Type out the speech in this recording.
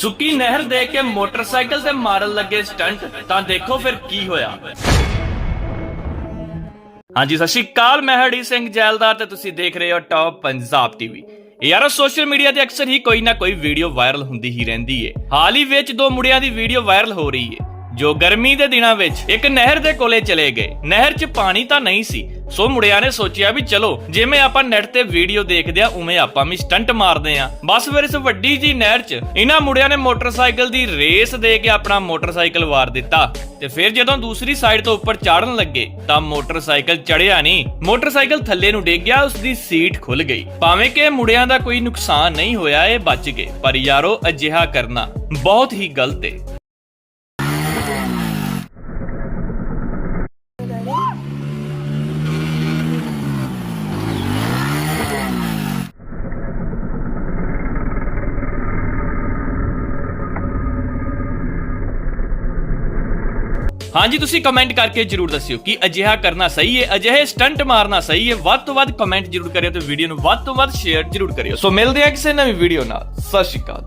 ਸੁੱਕੀ ਨਹਿਰ ਦੇਖ ਕੇ ਮੋਟਰਸਾਈਕਲ ਤੇ ਮਾਰਨ ਲੱਗੇ ਸਟੰਟ, ਤਾਂ ਦੇਖੋ ਫਿਰ ਕੀ ਹੋਇਆ। ਹਾਂਜੀ, ਸਤਿ ਸ਼੍ਰੀ ਅਕਾਲ, ਮੈਂ ਹਰੜੀ ਸਿੰਘ ਜੈਲਦਾਰ ਤੇ ਤੁਸੀਂ ਦੇਖ ਰਹੇ ਹੋ ਟੌਪ ਪੰਜਾਬ ਟੀਵੀ। ਯਾਰੋ, ਸੋਸ਼ਲ ਮੀਡੀਆ ਤੇ ਅਕਸਰ ਹੀ ਕੋਈ ਨਾ ਕੋਈ ਵੀਡੀਓ ਵਾਇਰਲ ਹੁੰਦੀ ਹੀ ਰਹਿੰਦੀ ਏ। ਹਾਲ ਹੀ ਵਿੱਚ ਦੋ ਮੁੰਡਿਆਂ ਦੀ ਵੀਡੀਓ ਵਾਇਰਲ ਹੋ ਰਹੀ ਏ, ਜੋ ਗਰਮੀ ਦੇ ਦਿਨਾਂ ਵਿੱਚ ਇੱਕ ਨਹਿਰ ਦੇ ਕੋਲੇ ਚਲੇ ਗਏ। ਨਹਿਰ 'ਚ ਪਾਣੀ ਤਾਂ ਨਹੀਂ ਸੀ ਸੋ ਮੁੰਡਿਆਂ ਨੇ ਸੋਚਿਆ ਵੀ ਚਲੋ ਜਿਵੇਂ ਆਪਾਂ ਨੈਟ ਤੇ ਵੀਡੀਓ ਦੇਖਦੇ ਆ, ਉਵੇਂ ਆਪਾਂ ਵੀ ਸਟੰਟ ਮਾਰਦੇ ਆ। ਬਸ ਫਿਰ ਇਸ ਵੱਡੀ ਜੀ ਨਹਿਰ 'ਚ ਇਹਨਾਂ ਮੁੰਡਿਆਂ ਨੇ ਮੋਟਰਸਾਈਕਲ ਦੀ ਰੇਸ ਦੇ ਕੇ ਆਪਣਾ ਮੋਟਰਸਾਈਕਲ ਵਾਰ ਦਿੱਤਾ। ਤੇ ਫਿਰ ਜਦੋਂ ਦੂਸਰੀ ਸਾਈਡ ਤੋਂ ਉੱਪਰ ਚੜਨ ਲੱਗੇ, ਤਾਂ ਮੋਟਰਸਾਈਕਲ ਚੜਿਆ ਨਹੀਂ। ਮੋਟਰਸਾਈਕਲ ਥੱਲੇ ਨੂੰ ਡਿੱਗ ਗਿਆ ਉਸ ਦੀ ਸੀਟ ਖੁੱਲ ਗਈ। ਭਾਵੇਂ ਕਿ ਇਹ ਮੁੰਡਿਆਂ ਦਾ ਕੋਈ ਨੁਕਸਾਨ ਨਹੀਂ ਹੋਇਆ, ਇਹ ਬਚ ਗਏ। ਪਰ ਯਾਰੋ, ਅਜਿਹਾ ਕਰਨਾ ਬਹੁਤ ਹੀ ਗਲਤ ਏ। ਹਾਂਜੀ, ਤੁਸੀਂ ਕਮੈਂਟ ਕਰਕੇ ਜਰੂਰ ਦੱਸਿਓ ਕਿ ਅਜਿਹਾ ਕਰਨਾ ਸਹੀ ਹੈ, ਅਜਿਹੇ ਸਟੰਟ ਮਾਰਨਾ ਸਹੀ ਹੈ। ਵੱਧ ਤੋਂ ਵੱਧ ਕਮੈਂਟ ਜਰੂਰ ਕਰਿਓ ਤੇ ਵੀਡੀਓ ਨੂੰ ਵੱਧ ਤੋਂ ਵੱਧ ਸ਼ੇਅਰ ਜਰੂਰ ਕਰਿਓ। ਸੋ ਮਿਲਦੇ ਹਾਂ ਕਿਸੇ ਨਵੀਂ ਵੀਡੀਓ ਨਾਲ। ਸਤਿ ਸ਼੍ਰੀ ਅਕਾਲ।